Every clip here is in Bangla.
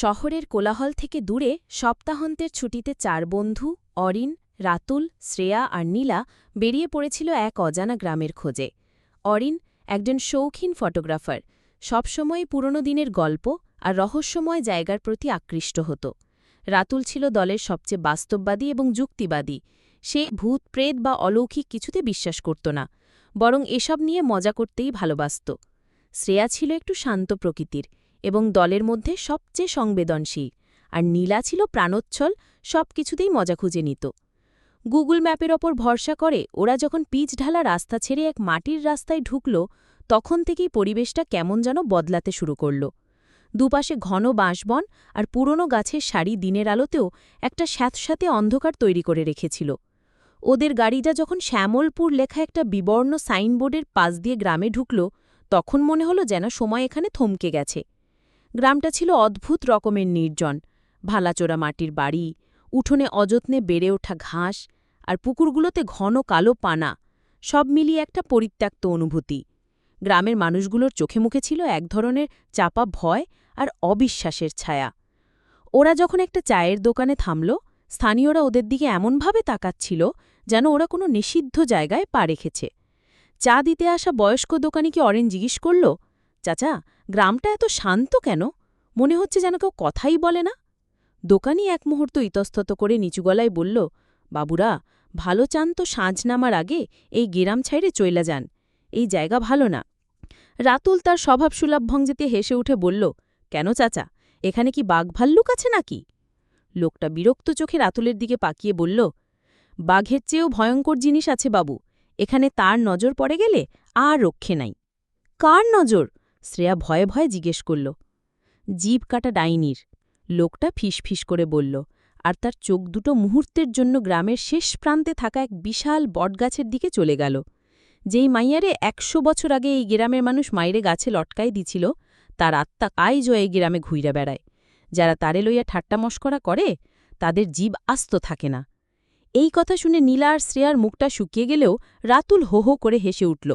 শহরের কোলাহল থেকে দূরে সপ্তাহান্তের ছুটিতে চার বন্ধু, অরিন, রাতুল, শ্রেয়া আর নীলা বেরিয়ে পড়েছিল এক অজানা গ্রামের খোঁজে। অরিন একজন শৌখিন ফটোগ্রাফার। সবসময় পুরনো দিনের গল্প আর রহস্যময় জায়গার প্রতি আকৃষ্ট হতো। রাতুল ছিল দলের সবচেয়ে বাস্তববাদী এবং যুক্তিবাদী। সে ভূত, প্রেত বা অলৌকিক কিছুতে বিশ্বাস করত না, বরং এসব নিয়ে মজা করতেই ভালোবাসত। শ্রেয়া ছিল একটু শান্ত প্রকৃতির। এবং দলের মধ্যে সবচেয়ে সংবেদনশীল। আর নীলা ছিল প্রাণোচ্ছল, সব কিছুতেই মজা খুঁজে নিত। গুগল ম্যাপের ওপর ভরসা করে ওরা যখন পিচ ঢালা রাস্তা ছেড়ে এক মাটির রাস্তায় ঢুকল, তখন থেকেই পরিবেশটা কেমন যেন বদলাতে শুরু করল। দুপাশে ঘন বাঁশবন আর পুরনো গাছের সারি দিনের আলোতেও একটা স্যাঁতস্যাঁতে অন্ধকার তৈরি করে রেখেছিল। ওদের গাড়িটা যখন শ্যামলপুর লেখা একটা বিবর্ণ সাইনবোর্ডের পাশ দিয়ে গ্রামে ঢুকল, তখন মনে হলো যেন সময় এখানে থমকে গেছে। গ্রামটা ছিল অদ্ভুত রকমের নির্জন। ভালাচোরা মাটির বাড়ি, উঠোনে অযত্নে বেড়ে ওঠা ঘাস আর পুকুরগুলোতে ঘন কালো পানা, সব মিলিয়ে একটা পরিত্যক্ত অনুভূতি। গ্রামের মানুষগুলোর চোখে মুখে ছিল এক ধরনের চাপা ভয় আর অবিশ্বাসের ছায়া। ওরা যখন একটা চায়ের দোকানে থামল, স্থানীয়রা ওদের দিকে এমনভাবে তাকাচ্ছিল যেন ওরা কোনো নিষিদ্ধ জায়গায় পা রেখেছে। চা দিতে আসা বয়স্ক দোকানিকে অরেন জিজ্ঞেস করল, চাচা গ্রামটা এত শান্ত কেন? মনে হচ্ছে যেন কেউ কথাই বলে না। দোকানি এক মুহূর্ত ইতস্তত করে নিচু গলায় বলল, বাবুরা, ভালো চান তো সাঁঝ নামার আগে এই গেরাম ছাইড়ে চইলা যান। এই জায়গা ভালো না। রাতুল তার স্বভাব স্বভাবসুলভ ভঙ্গিতে হেসে উঠে বলল, কেন চাচা, এখানে কি বাঘ ভাল্লুক আছে নাকি? লোকটা বিরক্ত চোখে রাতুলের দিকে পাকিয়ে বলল, বাঘের চেয়েও ভয়ঙ্কর জিনিস আছে বাবু, এখানে তার নজর পড়ে গেলে আর রক্ষে নাই। কার নজর? শ্রেয়া ভয়ে ভয়ে জিজ্ঞেস করল, জীব কাটা ডাইনির। লোকটা ফিসফিস করে বলল, আর তার চোখ দুটো মুহূর্তের জন্য গ্রামের শেষ প্রান্তে থাকা এক বিশাল বটগাছের দিকে চলে গেল। যেই মাইয়ারে একশো বছর আগে এই গ্রামের মানুষ মাইরে গাছে লটকাই দিছিল, তার আত্মা কাইজ জয়ে গ্রামে ঘুইরা বেড়ায়। যারা তারে লইয়া ঠাট্টা মস্করা করে, তাদের জীব আস্ত থাকে না। এই কথা শুনে নীলা আর শ্রেয়ার মুখটা শুকিয়ে গেলেও রাতুল হো হো করে হেসে উঠল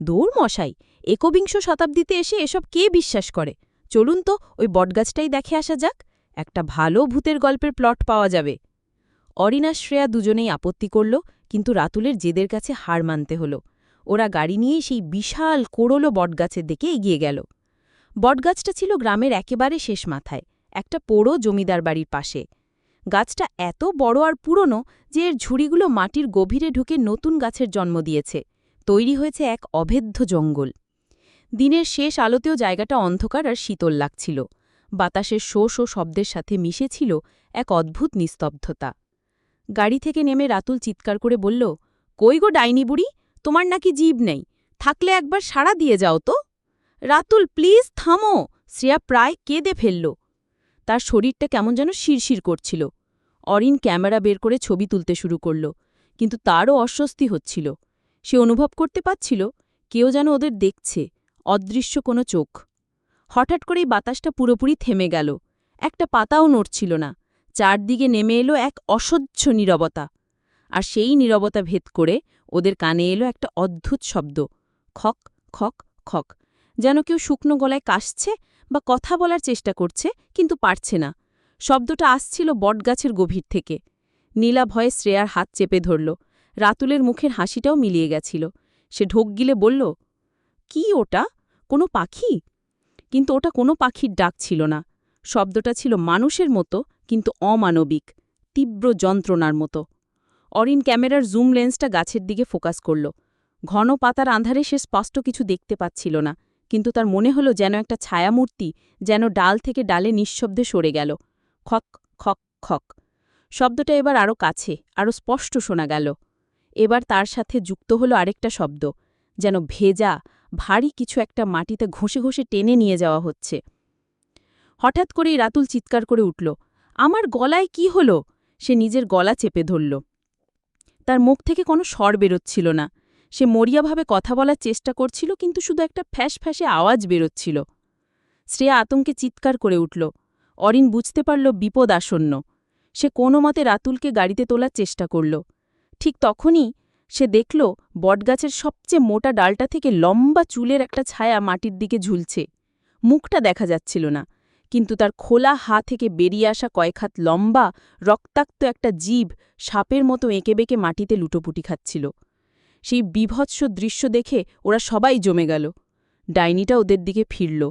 দৌড় মশাই একবিংশ শতাব্দীতে এসে এসব কে বিশ্বাস করে? চলুন তো ওই বটগাছটাই দেখে আসা যাক। একটা ভালো ভূতের গল্পের প্লট পাওয়া যাবে। অরিনা শ্রেয়া দুজনেই আপত্তি করল, কিন্তু রাতুলের জেদের কাছে হার মানতে হল। ওরা গাড়ি নিয়ে সেই বিশাল কোড়লো বটগাছের দিকে এগিয়ে গেল। বটগাছটা ছিল গ্রামের একেবারে শেষ মাথায়, একটা পোড়ো জমিদার বাড়ির পাশে। গাছটা এত বড় আর পুরনো যে এর ঝুড়িগুলো মাটির গভীরে ঢুকে নতুন গাছের জন্ম দিয়েছে। তৈরি হয়েছে এক অভেদ্য জঙ্গল। দিনের শেষ আলোতেও জায়গাটা অন্ধকার আর শীতল লাগছিল। বাতাসের শো শো শব্দের সাথে মিশেছিল এক অদ্ভুত নিস্তব্ধতা। গাড়ি থেকে নেমে রাতুল চিৎকার করে বলল, কই গো ডাইনি বুড়ি, তোমার নাকি জীব নেই, থাকলে একবার সাড়া দিয়ে যাও তো। রাতুল, প্লিজ থামো, শ্রেয়া প্রায় কেঁদে ফেলল। তার শরীরটা কেমন যেন শিরশির করছিল। অরিন ক্যামেরা বের করে ছবি তুলতে শুরু করল, কিন্তু তারও অস্বস্তি হচ্ছিল। সে অনুভব করতে পারছিল, কেউ যেন ওদের দেখছে। অদৃশ্য কোনো চোখ। হঠাৎ করেই বাতাসটা পুরোপুরি থেমে গেল। একটা পাতাও নড়ছিল না। চারদিকে নেমে এলো এক অসহ্য নীরবতা। আর সেই নীরবতা ভেদ করে ওদের কানে এলো একটা অদ্ভুত শব্দ। খক খক খক। যেন কেউ শুকনো গলায় কাশছে বা কথা বলার চেষ্টা করছে, কিন্তু পারছে না। শব্দটা আসছিল বটগাছের গভীর থেকে। নীলা ভয়ে শ্রেয়ার হাত চেপে ধরল। রাতুলের মুখের হাসিটাও মিলিয়ে গেছিল। সে ঢোক গিলে বলল কি ওটা? কোনো পাখি? কিন্তু ওটা কোনো পাখির ডাক ছিল না। শব্দটা ছিল মানুষের মতো, কিন্তু অমানবিক, তীব্র যন্ত্রণার মতো। অরিন ক্যামেরার জুম লেন্সটা গাছের দিকে ফোকাস করল। ঘন পাতার আন্ধারে সে স্পষ্ট কিছু দেখতে পাচ্ছিল না, কিন্তু তার মনে হলো যেন একটা ছায়ামূর্তি যেন ডাল থেকে ডালে নিঃশব্দে সরে গেল। খক খক খক। শব্দটা এবার আরও কাছে আরও স্পষ্ট শোনা গেল। এবার তার সাথে যুক্ত হলো আরেকটা শব্দ, যেন ভেজা ভারী কিছু একটা মাটিতে ঘষে ঘষে টেনে নিয়ে যাওয়া হচ্ছে। হঠাৎ করেই রাতুল চিৎকার করে উঠল, আমার গলায় কি হলো? সে নিজের গলা চেপে ধরল। তার মুখ থেকে কোনো স্বর বেরোচ্ছিল না। সে মরিয়াভাবে কথা বলার চেষ্টা করছিল, কিন্তু শুধু একটা ফ্যাস ফ্যাসে আওয়াজ বেরোচ্ছিল। শ্রেয়া আতঙ্কে চিৎকার করে উঠল। অরিন বুঝতে পারল বিপদ আসন্ন। সে কোনো মতে রাতুলকে গাড়িতে তোলার চেষ্টা করল। ঠিক তখনই সে দেখল বটগাছের সবচেয়ে মোটা ডালটা থেকে লম্বা চুলের একটা ছায়া মাটির দিকে ঝুলছে। মুখটা দেখা যাচ্ছিল না, কিন্তু তার খোলা হা থেকে বেরিয়ে আসা কয়েক হাত লম্বা, রক্তাক্ত একটা জীব সাপের মতো এঁকে বেঁকে মাটিতে লুটোপুটি খাচ্ছিল। সেই বিভৎস দৃশ্য দেখে ওরা সবাই জমে গেল। ডাইনিটা ওদের দিকে ফিরল।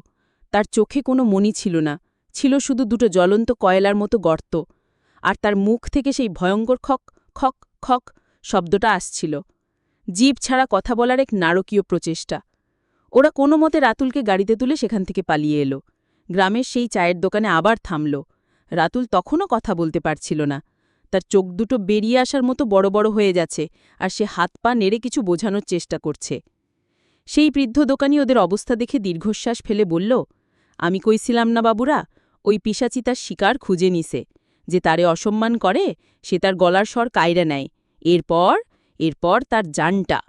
তার চোখে কোনো মনি ছিল না, ছিল শুধু দুটো জ্বলন্ত কয়লার মতো গর্ত। আর তার মুখ থেকে সেই ভয়ঙ্কর খক খক খক শব্দটা আসছিল। জীব ছাড়া কথা বলার এক নারকীয় প্রচেষ্টা। ওরা কোনো মতে রাতুলকে গাড়িতে তুলে সেখান থেকে পালিয়ে এলো। গ্রামের সেই চায়ের দোকানে আবার থামল। রাতুল তখনও কথা বলতে পারছিল না। তার চোখ দুটো বেরিয়ে আসার মতো বড় বড় হয়ে যাচ্ছে আর সে হাত পা নেড়ে কিছু বোঝানোর চেষ্টা করছে। সেই বৃদ্ধ দোকানি ওদের অবস্থা দেখে দীর্ঘশ্বাস ফেলে বলল, আমি কইছিলাম না বাবুরা? ওই পিসাচি তার শিকার খুঁজে নিছে। যে তারে অসম্মান করে, সে তার গলার স্বর কায়রা নেয়। এরপর এরপর তার জানটা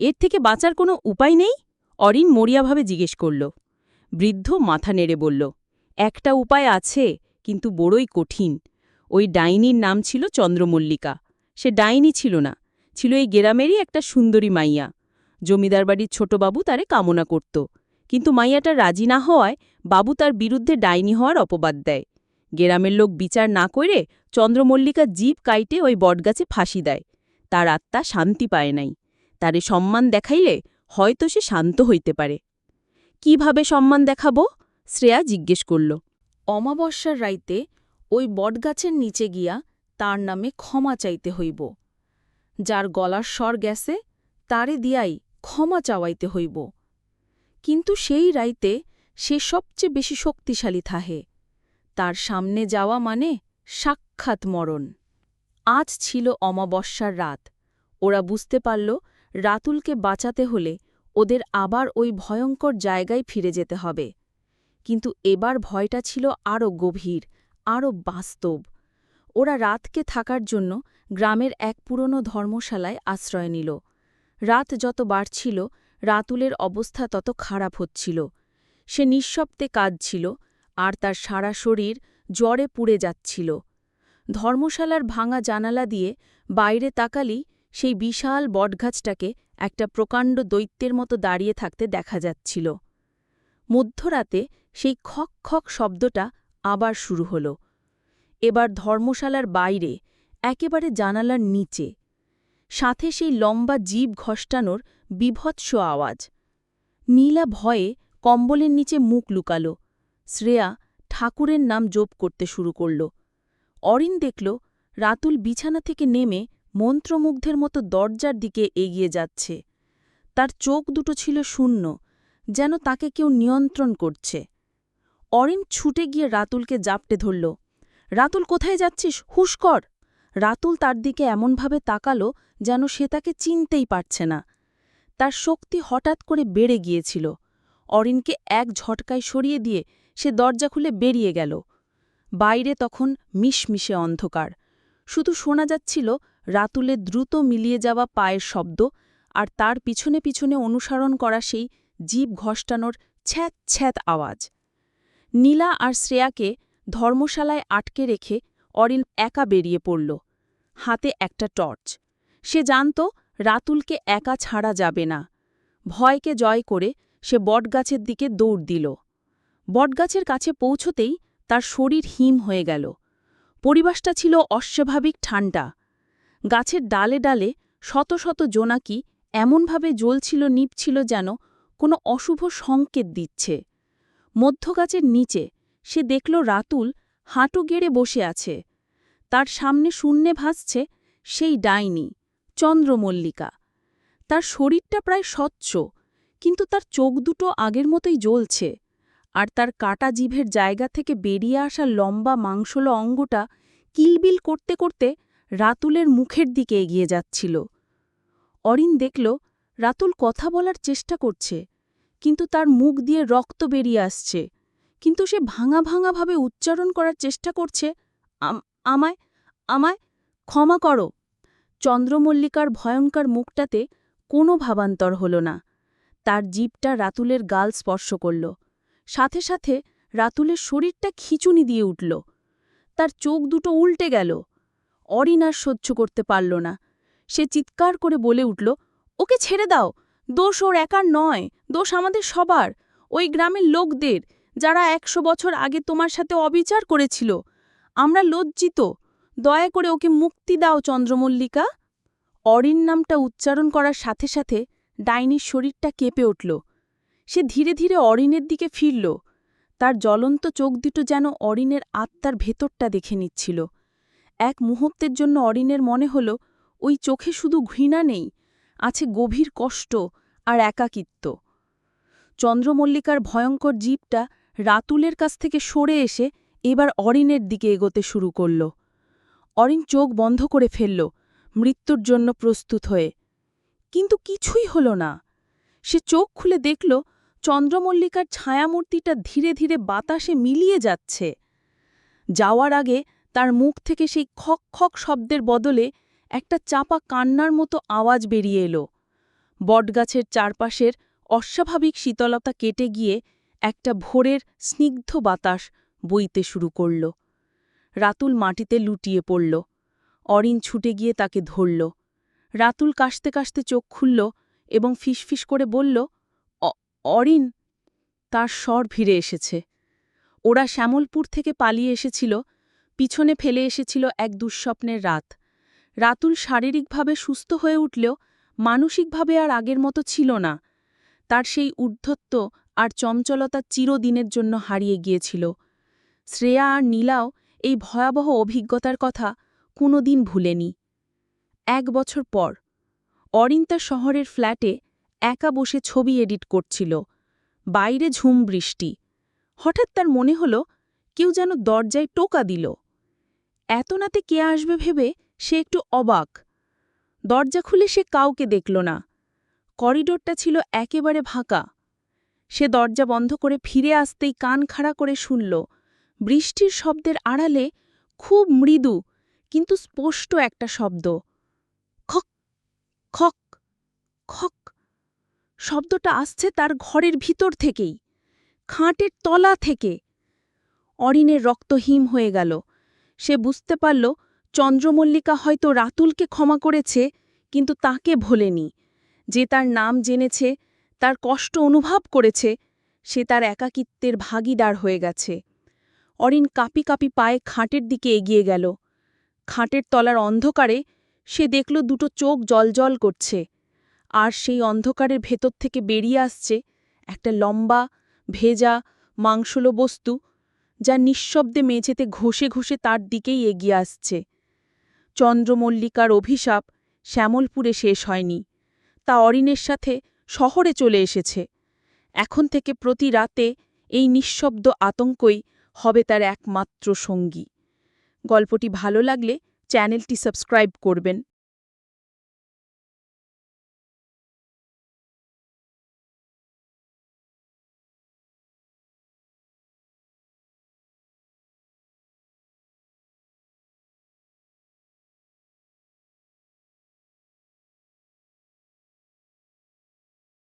এর থেকে বাঁচার কোনো উপায় নেই? অরিন মরিয়াভাবে জিজ্ঞেস করল। বৃদ্ধ মাথা নেড়ে বলল, একটা উপায় আছে, কিন্তু বড়ই কঠিন। ওই ডাইনির নাম ছিল চন্দ্রমল্লিকা। সে ডাইনি ছিল না। ছিল এই গেরামেরই একটা সুন্দরী মাইয়া। জমিদার বাড়ির ছোটবাবু তারে কামনা করত। কিন্তু মাইয়াটা রাজি না হওয়ায় বাবু তার বিরুদ্ধে ডাইনি হওয়ার অপবাদ দেয়। গেরামের লোক বিচার না করে চন্দ্রমল্লিকা জীব কাইটে ওই বটগাছে ফাঁসি দেয়। তার আত্মা শান্তি পায় নাই। তারে সম্মান দেখাইলে হয়তো সে শান্ত হইতে পারে। কীভাবে সম্মান দেখাবো? শ্রেয়া জিজ্ঞেস করল। অমাবস্যার রাইতে ওই বটগাছের নিচে গিয়া তার নামে ক্ষমা চাইতে হইব। যার গলার স্বর গেছে, তারে দিয়াই ক্ষমা চাওয়াইতে হইব। কিন্তু সেই রাইতে সে সবচেয়ে বেশি শক্তিশালী থাহে। তার সামনে যাওয়া মানে সাক্ষাৎ মরণ। আজ ছিল অমাবস্যার রাত। ওরা বুঝতে পারল, রাতুলকে বাঁচাতে হলে ওদের আবার ওই ভয়ঙ্কর জায়গায় ফিরে যেতে হবে। কিন্তু এবার ভয়টা ছিল আরও গভীর, আরও বাস্তব। ওরা রাতকে থাকার জন্য গ্রামের এক পুরনো ধর্মশালায় আশ্রয় নিল। রাত যত বাড়ছিল, রাতুলের অবস্থা তত খারাপ হচ্ছিল। সে নিঃশব্দে কাঁদছিল আর তার সারা শরীর জ্বরে পুড়ে যাচ্ছিল। ধর্মশালার ভাঙা জানালা দিয়ে বাইরে তাকালি সেই বিশাল বটগাছটাকে একটা প্রকাণ্ড দৈত্যের মতো দাঁড়িয়ে থাকতে দেখা যাচ্ছিল। মধ্যরাতে সেই খক খক শব্দটা আবার শুরু হল। এবার ধর্মশালার বাইরে, একেবারে জানালার নিচে। সাথে সেই লম্বা জীব ঘষ্টানোর বিভৎস আওয়াজ। নীলা ভয়ে কম্বলের নিচে মুখ লুকাল। শ্রেয়া ঠাকুরের নাম জোপ করতে শুরু করল। অরিন দেখল, রাতুল বিছানা থেকে নেমে মন্ত্রমুগ্ধের মতো দরজার দিকে এগিয়ে যাচ্ছে। তার চোখ দুটো ছিল শূন্য, যেন তাকে কেউ নিয়ন্ত্রণ করছে। অরিন ছুটে গিয়ে রাতুলকে জাপটে ধরল, রাতুল, কোথায় যাচ্ছিস? হুশ কর! রাতুল তার দিকে এমনভাবে তাকালো যেন সে তাকে চিনতেই পারছে না। তার শক্তি হঠাৎ করে বেড়ে গিয়েছিল। অরিনকে এক ঝটকায় সরিয়ে দিয়ে সে দরজা খুলে বেরিয়ে গেল। বাইরে তখন মিশমিশে অন্ধকার। শুধু শোনা যাচ্ছিল রাতুলে দ্রুত মিলিয়ে যাওয়া পায়ের শব্দ আর তার পিছনে পিছনে অনুসরণ করা সেই জীব ঘষ্টানোর ছ্যাত ছ্যাত আওয়াজ। নীলা আর শ্রেয়াকে ধর্মশালায় আটকে রেখে অরিন একা বেরিয়ে পড়ল। হাতে একটা টর্চ। সে জানত রাতুলকে একা ছাড়া যাবে না। ভয়কে জয় করে সে বটগাছের দিকে দৌড় দিল। বটগাছের কাছে পৌঁছতেই তার শরীর হিম হয়ে গেল। পরিবেশটা ছিল অস্বাভাবিক ঠান্ডা। গাছের ডালে ডালে শত শত জোনাকি এমনভাবে জ্বলছিল, নিপছিল যেন কোনো অশুভ সংকেত দিচ্ছে। মধ্যগাছের নিচে সে দেখল রাতুল হাঁটু গেড়ে বসে আছে। তার সামনে শূন্যে ভাসছে সেই ডাইনি, চন্দ্রমল্লিকা। তার শরীরটা প্রায় স্বচ্ছ, কিন্তু তার চোখ দুটো আগের মতোই জ্বলছে। আর তার কাটা জিভের জায়গা থেকে বেরিয়ে আসা লম্বা মাংসল অঙ্গটা কিলবিল করতে করতে রাতুলের মুখের দিকে এগিয়ে যাচ্ছিল। অরিন দেখল, রাতুল কথা বলার চেষ্টা করছে, কিন্তু তার মুখ দিয়ে রক্ত বেরিয়ে আসছে, কিন্তু সে ভাঙা ভাঙাভাবে উচ্চারণ করার চেষ্টা করছে আমায় আমায় ক্ষমা করো। চন্দ্রমল্লিকার ভয়ঙ্কর মুখটাতে কোনো ভাবান্তর হল না। তার জীবটা রাতুলের গাল স্পর্শ করল। সাথে সাথে রাতুলের শরীরটা খিচুনি দিয়ে উঠল। তার চোখ দুটো উল্টে গেল। অরিন আর সহ্য করতে পারল না। সে চিৎকার করে বলে উঠল, ওকে ছেড়ে দাও। দোষ ওর একার নয়। দোষ আমাদের সবার। ওই গ্রামের লোকদের, যারা একশো বছর আগে তোমার সাথে অবিচার করেছিল। আমরা লজ্জিত। দয়া করে ওকে মুক্তি দাও, চন্দ্রমল্লিকা। অরিন নামটা উচ্চারণ করার সাথে সাথে ডাইনির শরীরটা কেঁপে উঠল। সে ধীরে ধীরে অরিনের দিকে ফিরল। তার জ্বলন্ত চোখ দুটো যেন অরিনের আত্মার ভেতরটা দেখে নিচ্ছিল। এক মুহূর্তের জন্য অরিনের মনে হল, ওই চোখে শুধু ঘৃণা নেই, আছে গভীর কষ্ট আর একাকিত্ব। চন্দ্রমল্লিকার ভয়ঙ্কর জীবটা রাতুলের কাছ থেকে সরে এসে এবার অরিনের দিকে এগোতে শুরু করল। অরিন চোখ বন্ধ করে ফেলল, মৃত্যুর জন্য প্রস্তুত হয়ে। কিন্তু কিছুই হল না। সে চোখ খুলে দেখল চন্দ্রমল্লিকার ছায়ামূর্তিটা ধীরে ধীরে বাতাসে মিলিয়ে যাচ্ছে। যাওয়ার আগে তার মুখ থেকে সেই খক খক শব্দের বদলে একটা চাপা কান্নার মতো আওয়াজ বেরিয়ে এলো। বটগাছের চারপাশের অস্বাভাবিক শীতলতা কেটে গিয়ে একটা ভোরের স্নিগ্ধ বাতাস বইতে শুরু করল। রাতুল মাটিতে লুটিয়ে পড়ল। অরিন ছুটে গিয়ে তাকে ধরল। রাতুল কাশতে কাশতে চোখ খুলল এবং ফিসফিস করে বলল "অ- অরিন, তার স্বর ফিরে এসেছে। ওরা শ্যামলপুর থেকে পালিয়ে এসেছিল, পিছনে ফেলে এসেছিল এক দুঃস্বপ্নের রাত। রাতুল শারীরিকভাবে সুস্থ হয়ে উঠলেও মানসিকভাবে আর আগের মতো ছিল না। তার সেই ঊর্ধ্বত্ব আর চঞ্চলতা চিরদিনের জন্য হারিয়ে গিয়েছিল। শ্রেয়া আর নীলাও এই ভয়াবহ অভিজ্ঞতার কথা কোনোদিন ভুলেনি। এক বছর পর অরিন্তা শহরের ফ্ল্যাটে একা বসে ছবি এডিট করছিল। বাইরে ঝুম বৃষ্টি। হঠাৎ তার মনে হল, কেউ যেন দরজায় টোকা দিল। এত নাতে কে আসবে ভেবে সে একটু অবাক। দরজা খুলে সে কাউকে দেখল না। করিডোরটা ছিল একেবারে ফাঁকা। সে দরজা বন্ধ করে ফিরে আসতেই কান খাড়া করে শুনল, বৃষ্টির শব্দের আড়ালে খুব মৃদু, কিন্তু স্পষ্ট একটা শব্দ। খক খক খক শব্দটা আসছে তার ঘরের ভিতর থেকেই, খাটের তলা থেকে। অরিনের রক্ত হিম হয়ে গেল। সে বুঝতে পারল, চন্দ্রমল্লিকা হয়তো রাতুলকে ক্ষমা করেছে, কিন্তু তাকে ভোলেনি। যে তার নাম জেনেছে, তার কষ্ট অনুভব করেছে, সে তার একাকিত্বের ভাগিদার হয়ে গেছে। অরিন কাপি কাপি পায়ে খাটের দিকে এগিয়ে গেল। খাটের তলার অন্ধকারে সে দেখল দুটো চোখ জলজল করছে। আর সেই অন্ধকারের ভেতর থেকে বেরিয়ে আসছে একটা লম্বা, ভেজা, মাংসলো বস্তু, যা নিঃশব্দে মেঝেতে ঘষে ঘষে তার দিকেই এগিয়ে আসছে। চন্দ্রমল্লিকার অভিশাপ শ্যামলপুরে শেষ হয়নি। তা অরিনের সাথে শহরে চলে এসেছে। এখন থেকে প্রতি রাতে এই নিঃশব্দ আতঙ্কই হবে তার একমাত্র সঙ্গী। গল্পটি ভালো লাগলে চ্যানেলটি সাবস্ক্রাইব করবেন।